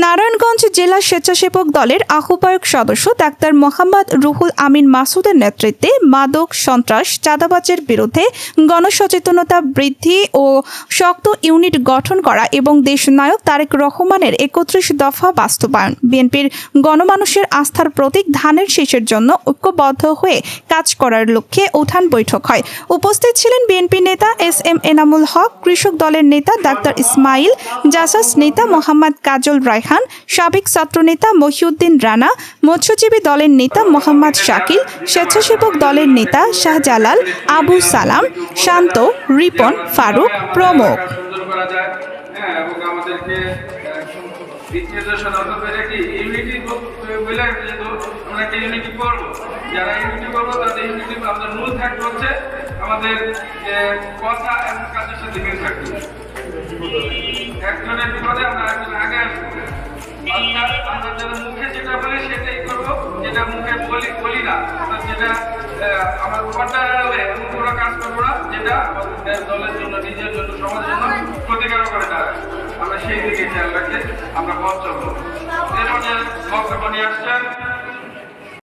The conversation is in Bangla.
নারায়ণগঞ্জ জেলা স্বেচ্ছাসেবক দলের আহ্বায়ক সদস্য ডাক্তার মোহাম্মদ রুহুল আমিন মাসুদের নেতৃত্বে মাদক সন্ত্রাস, চাঁদাবাজের বিরুদ্ধে গণসচেতনতা বৃদ্ধি ও শক্ত ইউনিট গঠন করা এবং দেশনায়ক তারেক রহমানের একত্রিশ দফা বাস্তবায়ন। বিএনপির গণমানুষের আস্থার প্রতীক ধানের শীষের জন্য ঐক্যবদ্ধ হয়ে কাজ করার লক্ষ্যে উঠান বৈঠক হয়। উপস্থিত ছিলেন বিএনপি নেতা এস এম এনামুল হক, কৃষক দলের নেতা ডাক্তার ইসমাইল, জাসাস নেতা মোহাম্মদ কাজল রায়হান সাবেক ছাত্রনেতা মহিউদ্দিন রানা, মৎস্যজীবী দলের নেতা মোহাম্মদ শাকিল, স্বেচ্ছাসেবক দলের নেতা শাহজালাল, আবু সালাম, শান্ত, রিপন, ফারুক প্রমুখ। আমাদের কথা এবং কাজের সাথে মিল একজনের বিপদে আমরা একজন আগে যেটা মুখে বলি বলি না যেটা আমার হবে এমন কোনো কাজ করব না, যেটা দলের জন্য, নিজের জন্য, সমাজের জন্য ক্ষতিকারক করে না আমরা সেই দিকে খেয়াল রাখলে আমরা পথ চলবো। এরপর যে বক্তব্য নিয়ে আসছেন